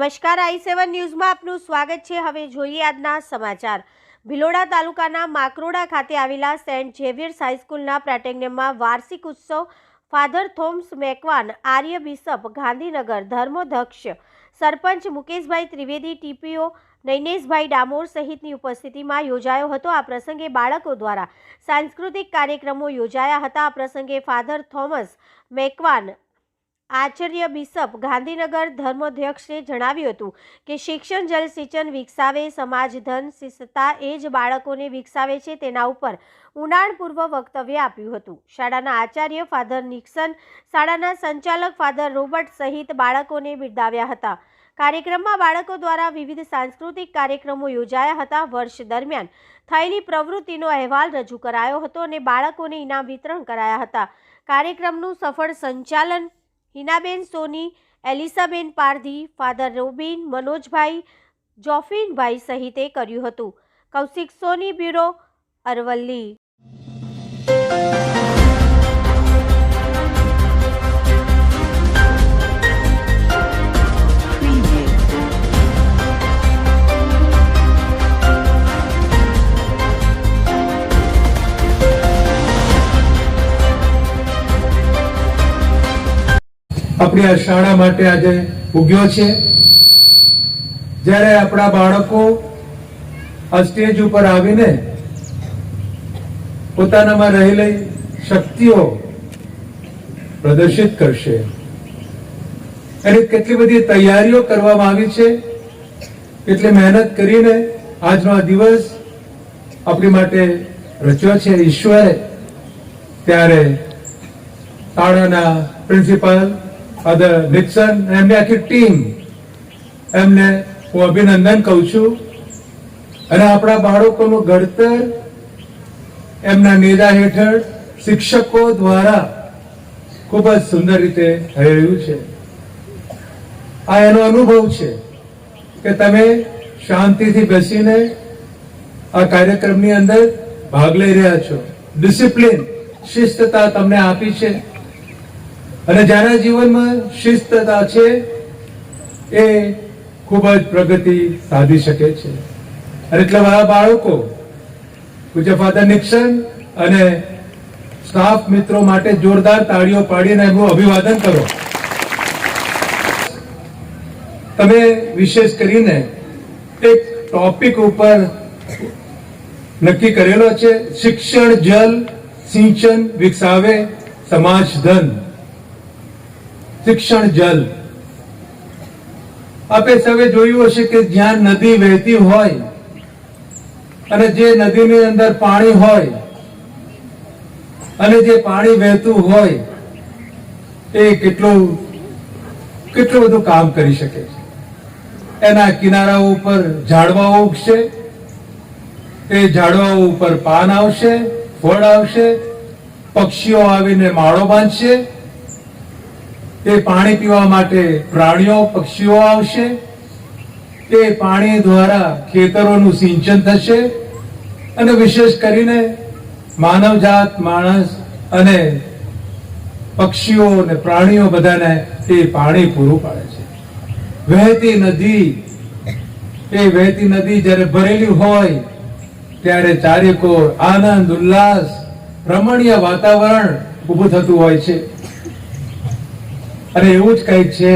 નમસ્કાર, આઈ સેવન ન્યૂઝમાં આપનું સ્વાગત છે. હવે જોઈએ આજના સમાચાર. ભિલોડા તાલુકાના માકરોડા ખાતે આવેલા સેન્ટ ઝેવિયર્સ હાઈસ્કૂલના પ્રાટેગ્યમમાં વાર્ષિક ઉત્સવ father Thomas Macwan, archbishop, Gandhinagar, ધર્મોધક્ષ, sarpanch Mukeshbhai Trivedi, TPO Naineshbhai Damor સહિતની ઉપસ્થિતિમાં યોજાયો હતો. આ પ્રસંગે બાળકો દ્વારા સાંસ્કૃતિક કાર્યક્રમો યોજાયા હતા. આ પ્રસંગે father Thomas Macwan Acharya bishop Gandhinagar ધર્માધ્યક્ષે જણાવ્યું હતું કે શિક્ષણ જલ સિંચન વિકસાવે, સમાજ ધન શિસ્તતા એ જ બાળકોને વિકસાવે છે તેના ઉપર ઊંડાણપૂર્વક વક્તવ્ય આપ્યું હતું. શાળાના આચાર્ય ફાધર નિક્સન, શાળાના સંચાલક ફાધર રોબર્ટ સહિત બાળકોને બિરદાવ્યા હતા. કાર્યક્રમમાં બાળકો દ્વારા વિવિધ સાંસ્કૃતિક કાર્યક્રમો યોજાયા હતા. વર્ષ દરમિયાન થયેલી પ્રવૃત્તિનો અહેવાલ રજૂ કરાયો હતો અને બાળકોને ઇનામ વિતરણ કરાયા હતા. કાર્યક્રમનું સફળ સંચાલન હિનાબેન સોની, એલિસાબેન પારધી, ફાધર રોબિન, મનોજભાઈ જોફિનભાઈ સહિતે કર્યું હતું. કૌશિક સોની બ્યુરો અરવલ્લી. આપણી આ શાળા માટે આજે ઉગ્યો છે. જ્યારે આપણા બાળકો આ સ્ટેજ ઉપર આવીને પોતાનામાં રહેલી શક્તિઓ પ્રદર્શિત કરશે. એની કેટલી બધી તૈયારીઓ કરવામાં આવી છે. કેટલી મહેનત કરીને આજનો આ દિવસ આપણી માટે રચ્યો છે. ઈશ્વરે ત્યારે શાળાના પ્રિન્સિપાલ અદર નિક્સન એમની આખી ટીમ એમને હું અભિનંદન કહું છું. અને આપણા બાળકોનું ઘડતર એમના નેજા હેઠળ શિક્ષકો દ્વારા ખૂબ જ સુંદર રીતે થઈ રહ્યું છે. આ એનો અનુભવ છે કે તમે શાંતિથી બેસીને આ કાર્યક્રમની અંદર ભાગ લઈ રહ્યા છો. ડિસિપ્લિન શિસ્તતા તમને આપી છે. અને જેના જીવનમાં શિસ્તતા છે, એ ખૂબ જ પ્રગતિ સાધી શકે છે. અને એટલે મારા બાળકો, પૂજ્ય ફાધર નિક્ષન અને સ્ટાફ મિત્રો માટે જોરદાર તાળીઓ પાડીને એમનું અભિવાદન કરો. તમે વિશેષ કરીને એક ટોપિક ઉપર નક્કી કરેલો છે, શિક્ષણ જલ સિંચન વિકસાવે સમાજ ધન શિક્ષણ જલ. આપે સૌએ જોયું હશે કે જ્યાં નદી વહેતી હોય અને જે નદીની અંદર પાણી હોય અને જે પાણી વહેતું હોય એ કેટલું કેટલું બધું કામ કરી શકે છે. એના કિનારાઓ ઉપર ઝાડવાઓ ઉગશે, એ ઝાડવાઓ ઉપર પાન આવશે, ફળ આવશે, પક્ષીઓ આવીને માળો બાંધશે એ પાણી પીવા માટે પ્રાણીઓ, પક્ષીઓ આવશે. તે પાણી દ્વારા ખેતરોનું સિંચન થશે. અને વિશેષ કરીને માનવજાત માણસ અને પક્ષીઓ અને પ્રાણીઓ બધાને તે પાણી પૂરું પાડે છે. વહેતી નદી, એ વહેતી નદી જ્યારે ભરેલી હોય, ત્યારે ચારેકોર આનંદ, ઉલ્લાસ, રમણીય વાતાવરણ ઊભું થતું હોય છે. અને એવું જ કંઈક છે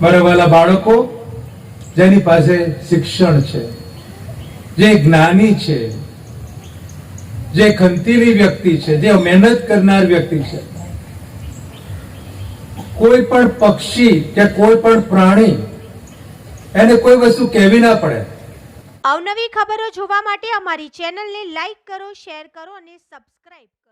મારા બાળકો, જેની પાસે શિક્ષણ છે, જે જ્ઞાની છે, જે ખંતીલી વ્યક્તિ છે, જે મહેનત કરનાર વ્યક્તિ છે. કોઈ પણ પક્ષી કે કોઈ પણ પ્રાણી એને કોઈ વસ્તુ કહેવી ના પડે. અવનવી ખબરો જોવા માટે અમારી ચેનલને લાઈક કરો, શેર કરો અને સબસ્ક્રાઇબ કરો.